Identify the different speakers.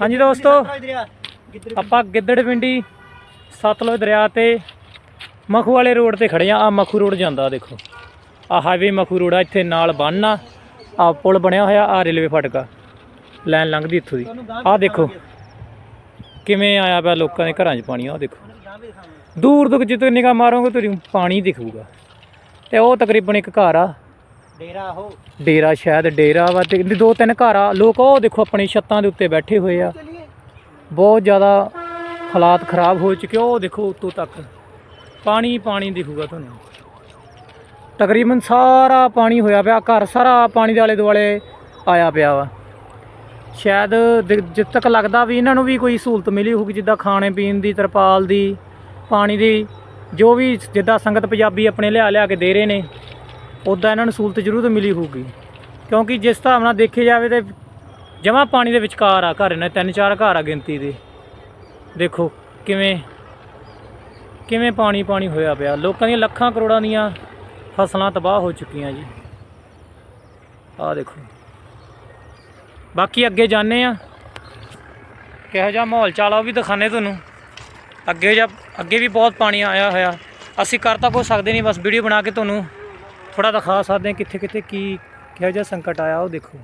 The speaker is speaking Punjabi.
Speaker 1: ਹਾਂਜੀ ਦੋਸਤੋ, ਆਪਾਂ ਗਿੱਦੜ ਪਿੰਡੀ, ਸਤਲੁਜ ਦਰਿਆ ਤੇ ਮਖੂ ਵਾਲੇ ਰੋਡ ਤੇ ਖੜੇ ਆ। ਆ ਮਖੂ ਰੋਡ ਜਾਂਦਾ ਦੇਖੋ। ਆ ਹਾਈਵੇ ਮਖੂ ਰੋਡ ਆ, ਇੱਥੇ ਨਾਲ ਬੰਨ ਆ। ਆ ਪੁਲ ਬਣਿਆ ਹੋਇਆ ਆ ਰੇਲਵੇ ਫਾਟਕਾ। ਲਾਈਨ ਲੰਘਦੀ ਇੱਥੋਂ ਦੀ। ਆ ਦੇਖੋ, ਕਿਵੇਂ ਆਇਆ ਪਿਆ ਲੋਕਾਂ ਦੇ ਘਰਾਂ 'ਚ ਪਾਣੀ ਆ ਦੇਖੋ।
Speaker 2: ਗਾਂ
Speaker 1: ਦੂਰ ਤੱਕ ਜਿੱਥੇ ਨਿਗਾਹ ਮਾਰੋਗੇ ਤੁਹਾਨੂੰ ਪਾਣੀ ਦਿਖੂਗਾ। ਤੇ ਉਹ ਤਕਰੀਬਨ ਇੱਕ ਘਰ ਆ।
Speaker 2: ਡੇਰਾ ਉਹ?
Speaker 1: ਡੇਰਾ ਸ਼ਾਇਦ ਡੇਰਾ ਵਾ ਤੇ ਦੋ ਤਿੰਨ ਘਰ ਆ। ਲੋਕ ਉਹ ਦੇਖੋ ਆਪਣੀ ਛੱਤਾਂ ਦੇ ਉੱਤੇ ਬੈਠੇ ਹੋਏ ਆ। ਬਹੁਤ ਜ਼ਿਆਦਾ ਹਾਲਾਤ ਖਰਾਬ ਹੋ ਚੁੱਕੇ ਉਹ ਦੇਖੋ ਉੱਤੋਂ ਤੱਕ। ਪਾਣੀ ਪਾਣੀ ਦਿਖੂਗਾ ਤੁਹਾਨੂੰ। ਤਕਰੀਬਨ ਸਾਰਾ ਪਾਣੀ ਹੋਇਆ ਪਿਆ। ਘਰ ਸਾਰਾ ਪਾਣੀ ਦੇ ਆਲੇ ਦੁਆਲੇ ਆਇਆ ਪਿਆ ਵਾ। ਸ਼ਾਇਦ ਦ- ਜਿੱਥੇ ਤੱਕ ਲੱਗਦਾ ਵੀ ਇਹਨਾਂ ਨੂੰ ਵੀ ਕੋਈ ਸਹੂਲਤ ਮਿਲੀ ਹੋਊਗੀ ਜਿੱਦਾਂ ਖਾਣੇ ਪੀਣ ਦੀ ਤਰਪਾਲ ਦੀ ਪਾਣੀ ਦੀ ਜੋ ਵੀ ਜਿੱਦਾਂ ਸੰਗਤ ਪੰਜਾਬੀ ਆਪਣੇ ਲਿਆ ਲਿਆ ਕੇ ਦੇ ਰਹੇ ਨੇ। ਉੱਦਾਂ ਇਹਨਾਂ ਨੂੰ ਸਹੂਲਤ ਜ਼ਰੂਰ ਮਿਲੀ ਹੋਊਗੀ। ਕਿਉਂਕਿ ਜਿਸ ਹਿਸਾਬ ਨਾਲ ਦੇਖਿਆ ਜਾਵੇ ਤੇ ਜਮਾ ਪਾਣੀ ਦੇ ਵਿਚਕਾਰ ਆ ਘਰ ਇਹਨਾਂ ਤਿੰਨ ਚਾਰ ਘਰ ਆ ਗਿਣਤੀ ਦੇ। ਦੇਖੋ ਕਿਵੇਂ ਕਿਵੇਂ ਪਾਣੀ ਪਾਣੀ ਹੋਇਆ ਪਿਆ। ਲੋਕਾਂ ਦੀਆਂ ਲੱਖਾਂ ਕਰੋੜਾਂ ਦੀਆਂ ਫਸਲਾਂ ਤਬਾਹ ਹੋ ਚੁੱਕੀਆਂ ਜੀ। ਆਹ ਦੇਖੋ। ਬਾਕੀ ਅੱਗੇ ਜਾਣੇ ਆ ਕਿਹੋ ਜਿਹਾ ਮਾਹੌਲ ਚਾਲ ਆ ਉਹ ਵੀ ਦਿਖਾਣੇ ਤੁਹਾਨੂੰ। ਅੱਗੇ ਜਾ ਅੱਗੇ ਵੀ ਬਹੁਤ ਪਾਣੀ ਆਇਆ ਹੋਇਆ। ਅਸੀਂ ਕਰ ਤਾਂ ਕੁਛ ਸਕਦੇ ਨਹੀਂ, ਬਸ ਵੀਡੀਓ ਬਣਾ ਕੇ ਤੁਹਾਨੂੰ ਥੋੜਾ ਦਿਖਾ ਸਕਦੇ ਹਾਂ ਕਿੱਥੇ ਕਿੱਥੇ ਕੀ ਕਿਹੋ ਜਿਹਾ ਸੰਕਟ ਆਇਆ ਉਹ ਦੇਖੋ।